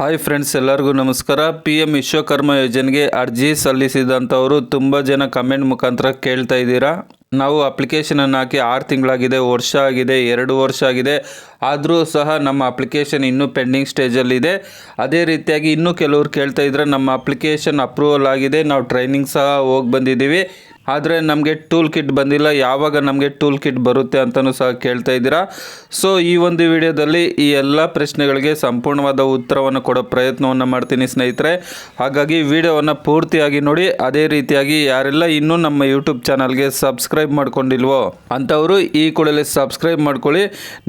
Hi friends, ಎಲ್ಲರಿಗೂ ನಮಸ್ಕಾರ. P M Vishwakarma ಯೋಜನೆಗೆ ಅರ್ಜಿ ಸಲ್ಲಿಸಿದಂಥವರು ತುಂಬ ಜನ ಕಮೆಂಟ್ ಮುಖಾಂತರ ಕೇಳ್ತಾ ಇದ್ದೀರಾ? ನಾವು ಅಪ್ಲಿಕೇಶನನ್ನು ಹಾಕಿ ಆರು ತಿಂಗಳಾಗಿದೆ, ವರ್ಷ ಆಗಿದೆ, ಎರಡು ವರ್ಷ ಆಗಿದೆ. ಆದರೂ ಸಹ ನಮ್ಮ ಅಪ್ಲಿಕೇಶನ್ ಇನ್ನೂ ಪೆಂಡಿಂಗ್ ಸ್ಟೇಜಲ್ಲಿದೆ ಅದೇ ರೀತಿಯಾಗಿ ಇನ್ನೂ ಕೆಲವರು ಕೇಳ್ತಾ ಇದ್ರೆ ನಮ್ಮ ಅಪ್ಲಿಕೇಶನ್ ಅಪ್ರೂವಲ್ ಆಗಿದೆ. ನಾವು ಟ್ರೈನಿಂಗ್ ಸಹ ಹೋಗಿ ಬಂದಿದ್ದೀವಿ. ಆದರೆ ನಮಗೆ ಟೂಲ್ ಕಿಟ್ ಬಂದಿಲ್ಲ. ಯಾವಾಗ ನಮಗೆ ಟೂಲ್ ಕಿಟ್ ಬರುತ್ತೆ ಅಂತಲೂ ಸಹ ಕೇಳ್ತಾ ಇದ್ದೀರಾ. ಸೊ ಈ ಒಂದು ವಿಡಿಯೋದಲ್ಲಿ ಈ ಎಲ್ಲ ಪ್ರಶ್ನೆಗಳಿಗೆ ಸಂಪೂರ್ಣವಾದ ಉತ್ತರವನ್ನು ಕೊಡೋ ಪ್ರಯತ್ನವನ್ನು ಮಾಡ್ತೀನಿ ಸ್ನೇಹಿತರೆ. ಹಾಗಾಗಿ ವಿಡಿಯೋವನ್ನು ಪೂರ್ತಿಯಾಗಿ ನೋಡಿ. ಅದೇ ರೀತಿಯಾಗಿ ಯಾರೆಲ್ಲ ಇನ್ನೂ ನಮ್ಮ ಯೂಟ್ಯೂಬ್ ಚಾನಲ್ಗೆ ಸಬ್ಸ್ಕ್ರೈಬ್ ಮಾಡ್ಕೊಂಡಿಲ್ವೋ ಅಂಥವರು ಈ ಕೂಡಲೇ ಸಬ್ಸ್ಕ್ರೈಬ್ ಮಾಡ್ಕೊಳ್ಳಿ.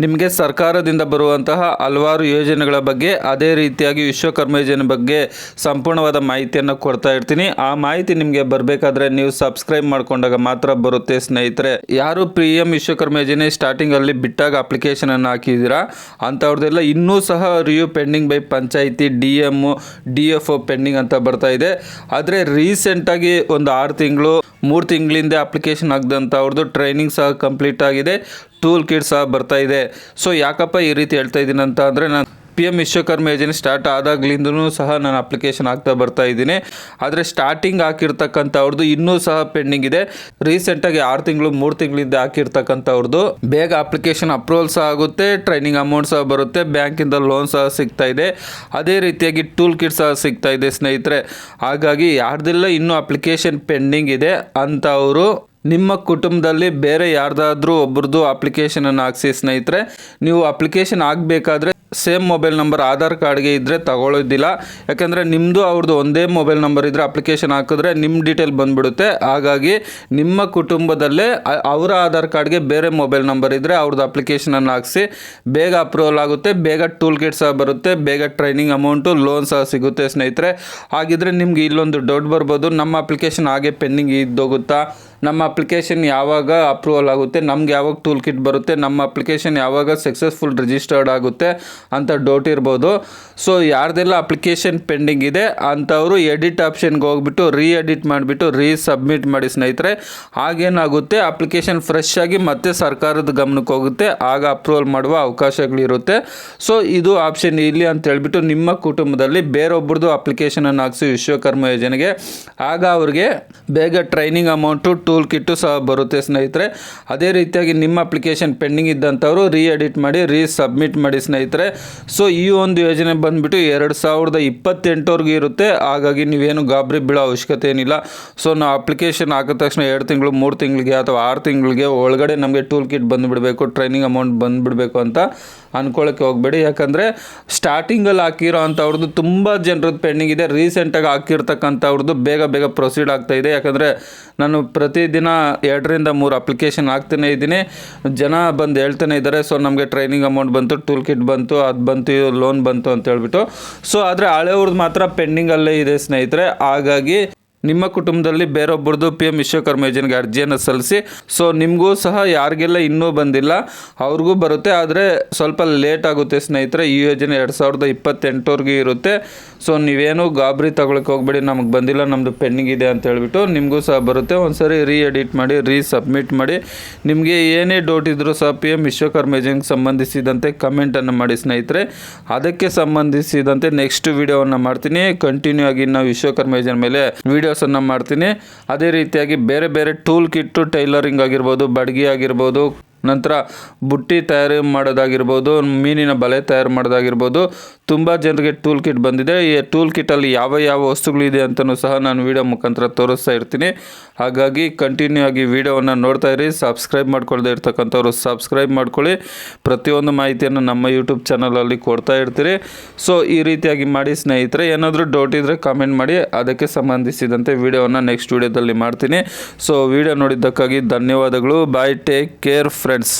ನಿಮಗೆ ಸರ್ಕಾರದಿಂದ ಬರುವಂತಹ ಹಲವಾರು ಯೋಜನೆಗಳ ಬಗ್ಗೆ, ಅದೇ ರೀತಿಯಾಗಿ ವಿಶ್ವಕರ್ಮ ಯೋಜನೆ ಬಗ್ಗೆ ಸಂಪೂರ್ಣವಾದ ಮಾಹಿತಿಯನ್ನು ಕೊಡ್ತಾ ಇರ್ತೀನಿ. ಆ ಮಾಹಿತಿ ನಿಮಗೆ ಬರಬೇಕಾದ್ರೆ ನೀವು ಸಬ್ಸ್ಕ್ರೈಬ್ ಮಾಡ್ಕೊಂಡಾಗ ಮಾತ್ರ ಬರುತ್ತೆ ಸ್ನೇಹಿತರೆ. ಯಾರು ಪಿ ಎಂ ವಿಶ್ವಕರ್ಮ ಯೋಜನೆ ಸ್ಟಾರ್ಟಿಂಗ್ ಅಲ್ಲಿ ಬಿಟ್ಟಾಗ ಅಪ್ಲಿಕೇಶನ್ ಅನ್ನು ಹಾಕಿದ್ದೀರಾ ಅಂತವ್ರದೆಲ್ಲ ಇನ್ನೂ ಸಹ review pending by panchayat D M D F pending ಅಂತ ಬರ್ತಾ ಇದೆ. ಆದರೆ ರೀಸೆಂಟಾಗಿ ಒಂದು ಆರು ತಿಂಗಳು, ಮೂರು ತಿಂಗಳಿಂದ ಅಪ್ಲಿಕೇಶನ್ ಅವ್ರದ್ದು ಟ್ರೈನಿಂಗ್ ಸಹ ಕಂಪ್ಲೀಟ್ ಆಗಿದೆ. ಟೂಲ್ ಕಿಟ್ ಸಹ ಬರ್ತಾ ಇದೆ. ಸೊ ಯಾಕಪ್ಪ ಈ ರೀತಿ ಹೇಳ್ತಾ ಇದ್ದೀನಿ ಅಂತ ಅಂದರೆ ನಾನು ಪಿ ಎಂ ವಿಶ್ವಕರ್ಮ ಯೋಜನೆ ಸ್ಟಾರ್ಟ್ ಆದಾಗ್ಲಿಂದನೂ ಸಹ ನಾನು ಅಪ್ಲಿಕೇಶನ್ ಹಾಕ್ತಾ ಬರ್ತಾ ಇದ್ದೀನಿ. ಆದರೆ ಸ್ಟಾರ್ಟಿಂಗ್ ಹಾಕಿರ್ತಕ್ಕಂಥವ್ರದ್ದು ಇನ್ನೂ ಸಹ ಪೆಂಡಿಂಗ್ ಇದೆ. ರೀಸೆಂಟಾಗಿ ಆರು ತಿಂಗಳು, ಮೂರು ತಿಂಗಳಿಂದ ಹಾಕಿರ್ತಕ್ಕಂಥವ್ರದ್ದು ಬೇಗ ಅಪ್ಲಿಕೇಶನ್ ಅಪ್ರೂವಲ್ ಸಹ ಆಗುತ್ತೆ, ಟ್ರೈನಿಂಗ್ ಅಮೌಂಟ್ ಸಹ ಬರುತ್ತೆ, ಬ್ಯಾಂಕಿಂದ ಲೋನ್ ಸಹ ಸಿಗ್ತಾ ಇದೆ. ಅದೇ ರೀತಿಯಾಗಿ ಟೂಲ್ ಕಿಟ್ ಸಹ ಸಿಗ್ತಾ ಇದೆ ಸ್ನೇಹಿತರೆ. ಹಾಗಾಗಿ ಯಾರ್ದೆಲ್ಲ ಇನ್ನೂ ಅಪ್ಲಿಕೇಶನ್ ಪೆಂಡಿಂಗ್ ಇದೆ ಅಂಥವರು ನಿಮ್ಮ ಕುಟುಂಬದಲ್ಲಿ ಬೇರೆ ಯಾರ್ದಾದ್ರೂ ಒಬ್ರದ್ದು ಅಪ್ಲಿಕೇಶನನ್ನು ಹಾಕ್ಸಿ ಸ್ನೇಹಿತರೆ, ನೀವು ಅಪ್ಲಿಕೇಶನ್ ಆಗಬೇಕಾದ್ರೆ ಸೇಮ್ ಮೊಬೈಲ್ ನಂಬರ್ ಆಧಾರ್ ಕಾರ್ಡ್ಗೆ ಇದ್ದರೆ ತಗೊಳ್ಳೋದಿಲ್ಲ. ಯಾಕಂದರೆ ನಿಮ್ಮದು ಅವ್ರದ್ದು ಒಂದೇ ಮೊಬೈಲ್ ನಂಬರ್ ಇದ್ದರೆ ಅಪ್ಲಿಕೇಶನ್ ಹಾಕಿದ್ರೆ ನಿಮ್ಮ ಡೀಟೇಲ್ ಬಂದ್ಬಿಡುತ್ತೆ. ಹಾಗಾಗಿ ನಿಮ್ಮ ಕುಟುಂಬದಲ್ಲೇ ಅವರ ಆಧಾರ್ ಕಾರ್ಡ್ಗೆ ಬೇರೆ ಮೊಬೈಲ್ ನಂಬರ್ ಇದ್ದರೆ ಅವ್ರದ್ದು ಅಪ್ಲಿಕೇಶನನ್ನು ಹಾಕಿಸಿ, ಬೇಗ ಅಪ್ರೂವಲ್ ಆಗುತ್ತೆ, ಬೇಗ ಟೂಲ್ ಕಿಟ್ ಸಹ ಬರುತ್ತೆ, ಬೇಗ ಟ್ರೈನಿಂಗ್ ಅಮೌಂಟು ಲೋನ್ ಸಹ ಸಿಗುತ್ತೆ ಸ್ನೇಹಿತರೆ. ಹಾಗಿದ್ರೆ ನಿಮ್ಗೆ ಇಲ್ಲೊಂದು ಡೌಟ್ ಬರ್ಬೋದು, ನಮ್ಮ ಅಪ್ಲಿಕೇಶನ್ ಹಾಗೆ ಪೆಂಡಿಂಗ್ ಇದ್ದೋಗುತ್ತಾ? ನಮ್ಮ ಅಪ್ಲಿಕೇಶನ್ ಯಾವಾಗ ಅಪ್ರೂವಲ್ ಆಗುತ್ತೆ, ನಮ್ಗೆ ಯಾವಾಗ ಟೂಲ್ ಕಿಟ್ ಬರುತ್ತೆ, ನಮ್ಮ ಅಪ್ಲಿಕೇಶನ್ ಯಾವಾಗ ಸಕ್ಸಸ್ಫುಲ್ ರಿಜಿಸ್ಟರ್ಡ್ ಆಗುತ್ತೆ ಅಂತ ಡೌಟ್ ಇರ್ಬೋದು. ಸೊ ಯಾರ್ದೆಲ್ಲ ಅಪ್ಲಿಕೇಶನ್ ಪೆಂಡಿಂಗ್ ಇದೆ ಅಂಥವರು ಎಡಿಟ್ ಆಪ್ಷನ್ಗೆ ಹೋಗ್ಬಿಟ್ಟು ರೀ ಎಡಿಟ್ ಮಾಡಿಬಿಟ್ಟು ರೀ ಸಬ್ಮಿಟ್ ಮಾಡಿ ಸ್ನೇಹಿತರೆ. ಆಗೇನಾಗುತ್ತೆ ಅಪ್ಲಿಕೇಶನ್ ಫ್ರೆಶ್ ಆಗಿ ಮತ್ತೆ ಸರ್ಕಾರದ ಗಮನಕ್ಕೆ ಹೋಗುತ್ತೆ, ಆಗ ಅಪ್ರೂವಲ್ ಮಾಡುವ ಅವಕಾಶಗಳಿರುತ್ತೆ. ಸೊ ಇದು ಆಪ್ಷನ್ ಇಲ್ಲಿ ಅಂತ ಹೇಳ್ಬಿಟ್ಟು ನಿಮ್ಮ ಕುಟುಂಬದಲ್ಲಿ ಬೇರೊಬ್ಬರದು ಅಪ್ಲಿಕೇಶನನ್ನು ಹಾಕ್ಸಿ ವಿಶ್ವಕರ್ಮ ಯೋಜನೆಗೆ. ಆಗ ಅವ್ರಿಗೆ ಬೇಗ ಟ್ರೈನಿಂಗ್ ಅಮೌಂಟು ಟೂಲ್ ಕಿಟ್ಟು ಸಹ ಬರುತ್ತೆ ಸ್ನೇಹಿತರೆ. ಅದೇ ರೀತಿಯಾಗಿ ನಿಮ್ಮ ಅಪ್ಲಿಕೇಶನ್ ಪೆಂಡಿಂಗ್ ಇದ್ದಂಥವರು ರೀ ಎಡಿಟ್ ಮಾಡಿ ರೀ ಸಬ್ಮಿಟ್ ಮಾಡಿ ಸ್ನೇಹಿತರೆ. ಸೊ ಈ ಒಂದು ಯೋಜನೆ ಬಂದುಬಿಟ್ಟು ಎರಡು ಸಾವಿರದ ಇಪ್ಪತ್ತೆಂಟವರೆಗೂ ಇರುತ್ತೆ. ಹಾಗಾಗಿ ನೀವೇನು ಗಾಬರಿ, ಬೀಳೋ ಅವಶ್ಯಕತೆ ಏನಿಲ್ಲ. ಸೊ ನಾವು ಅಪ್ಲಿಕೇಶನ್ ಹಾಕಿದ ತಕ್ಷಣ ಎರಡು ತಿಂಗಳು, ಮೂರು ತಿಂಗಳಿಗೆ ಅಥವಾ ಆರು ತಿಂಗಳಿಗೆ ಒಳಗಡೆ ನಮಗೆ ಟೂಲ್ ಕಿಟ್ ಬಂದುಬಿಡಬೇಕು, ಟ್ರೈನಿಂಗ್ ಅಮೌಂಟ್ ಬಂದುಬಿಡಬೇಕು ಅಂತ ಅಂದ್ಕೊಳ್ಳೋಕ್ಕೆ ಹೋಗಬೇಡಿ. ಯಾಕಂದರೆ ಸ್ಟಾರ್ಟಿಂಗಲ್ಲಿ ಹಾಕಿರೋ ಅಂಥವ್ರದ್ದು ತುಂಬ ಜನರದ್ದು ಪೆಂಡಿಂಗ್ ಇದೆ. ರೀಸೆಂಟಾಗಿ ಹಾಕಿರ್ತಕ್ಕಂಥವ್ರದ್ದು ಬೇಗ ಬೇಗ ಪ್ರೊಸೀಡ್ ಆಗ್ತಾ ಇದೆ. ಯಾಕಂದರೆ ನಾನು ಪ್ರತಿದಿನ ಎರಡರಿಂದ ಮೂರು ಅಪ್ಲಿಕೇಶನ್ ಹಾಕ್ತಾನೆ ಇದ್ದೀನಿ. ಜನ ಬಂದು ಹೇಳ್ತಾನೆ ಇದ್ದಾರೆ ಸೊ ನಮಗೆ ಟ್ರೈನಿಂಗ್ ಅಮೌಂಟ್ ಬಂತು ಟೂಲ್ ಕಿಟ್ ಬಂತು, ಅದು ಬಂತು ಲೋನ್ ಬಂತು ಅಂತ ಹೇಳ್ಬಿಟ್ಟು. ಸೊ ಆದರೆ ಹಳೆಯವ್ರದ್ದು ಮಾತ್ರ ಪೆಂಡಿಂಗಲ್ಲೇ ಇದೆ ಸ್ನೇಹಿತರೆ. ಹಾಗಾಗಿ ನಿಮ್ಮ ಕುಟುಂಬದಲ್ಲಿ ಬೇರೊಬ್ಬರದು ಪಿ ಎಂ ವಿಶ್ವಕರ್ಮ ಯೋಜನೆಗೆ ಅರ್ಜಿಯನ್ನು ಸಲ್ಲಿಸಿ. ಸೊ ನಿಮಗೂ ಸಹ ಯಾರಿಗೆಲ್ಲ ಇನ್ನೂ ಬಂದಿಲ್ಲ, ಅವ್ರಿಗೂ ಬರುತ್ತೆ. ಆದರೆ ಸ್ವಲ್ಪ ಲೇಟ್ ಆಗುತ್ತೆ ಸ್ನೇಹಿತರೆ, ಈ ಯೋಜನೆ ಎರಡು ಸಾವಿರದ ಇಪ್ಪತ್ತೆಂಟವರೆಗೂ ಇರುತ್ತೆ. ಸೊ ನೀವೇನು ಗಾಬರಿ ತಗೊಳಕ್ಕೆ ಹೋಗ್ಬೇಡಿ, ನಮಗೆ ಬಂದಿಲ್ಲ ನಮ್ಮದು ಪೆಂಡಿಂಗ್ ಇದೆ ಅಂತ ಹೇಳ್ಬಿಟ್ಟು ನಿಮಗೂ ಸಹ ಬರುತ್ತೆ. ಒಂದ್ಸರಿ ರೀ ಎಡಿಟ್ ಮಾಡಿ ರೀ ಸಬ್ಮಿಟ್ ಮಾಡಿ. ನಿಮಗೆ ಏನೇ ಡೌಟ್ ಇದ್ದರೂ ಸಹ ಪಿ ಎಂ ವಿಶ್ವಕರ್ಮ ಯೋಜನೆಗೆ ಸಂಬಂಧಿಸಿದಂತೆ ಕಮೆಂಟನ್ನು ಮಾಡಿ ಸ್ನೇಹಿತರೆ. ಅದಕ್ಕೆ ಸಂಬಂಧಿಸಿದಂತೆ ನೆಕ್ಸ್ಟ್ ವಿಡಿಯೋವನ್ನು ಮಾಡ್ತೀನಿ. ಕಂಟಿನ್ಯೂ ಆಗಿ ನಾವು ವಿಶ್ವಕರ್ಮ ಯೋಜನೆ ಮೇಲೆ ವಿಡಿಯೋಸನ್ನು ಮಾಡ್ತೀನಿ. ಅದೇ ರೀತಿಯಾಗಿ ಬೇರೆ ಬೇರೆ ಟೂಲ್ ಕಿಟ್ಟು ಟೈಲರಿಂಗ್ ಆಗಿರ್ಬೋದು, ಬಡ್ಗಿ ಆಗಿರ್ಬೋದು, ನಂತರ ಬುಟ್ಟಿ ತಯಾರಿ ಮಾಡೋದಾಗಿರ್ಬೋದು, ಮೀನಿನ ಬಲೆ ತಯಾರು ಮಾಡೋದಾಗಿರ್ಬೋದು ತುಂಬ ಜನರಿಗೆ ಟೂಲ್ ಕಿಟ್ ಬಂದಿದೆ. ಈ ಟೂಲ್ ಕಿಟ್ಟಲ್ಲಿ ಯಾವ ಯಾವ ವಸ್ತುಗಳಿದೆ ಅಂತಲೂ ಸಹ ನಾನು ವೀಡಿಯೋ ಮುಖಾಂತರ ತೋರಿಸ್ತಾ ಇರ್ತೀನಿ. ಹಾಗಾಗಿ ಕಂಟಿನ್ಯೂ ಆಗಿ ವೀಡಿಯೋವನ್ನು ನೋಡ್ತಾ ಇರಿ. ಸಬ್ಸ್ಕ್ರೈಬ್ ಮಾಡ್ಕೊಳ್ದೇ ಇರ್ತಕ್ಕಂಥವ್ರು ಸಬ್ಸ್ಕ್ರೈಬ್ ಮಾಡ್ಕೊಳ್ಳಿ. ಪ್ರತಿಯೊಂದು ಮಾಹಿತಿಯನ್ನು ನಮ್ಮ ಯೂಟ್ಯೂಬ್ ಚಾನಲಲ್ಲಿ ಕೊಡ್ತಾ ಇರ್ತೀರಿ. ಸೊ ಈ ರೀತಿಯಾಗಿ ಮಾಡಿ ಸ್ನೇಹಿತರೆ, ಏನಾದರೂ ಡೌಟ್ ಇದ್ದರೆ ಕಾಮೆಂಟ್ ಮಾಡಿ. ಅದಕ್ಕೆ ಸಂಬಂಧಿಸಿದಂತೆ ವಿಡಿಯೋವನ್ನು ನೆಕ್ಸ್ಟ್ ವಿಡಿಯೋದಲ್ಲಿ ಮಾಡ್ತೀನಿ. ಸೊ ವಿಡಿಯೋ ನೋಡಿದ್ದಕ್ಕಾಗಿ ಧನ್ಯವಾದಗಳು. Bye take care friends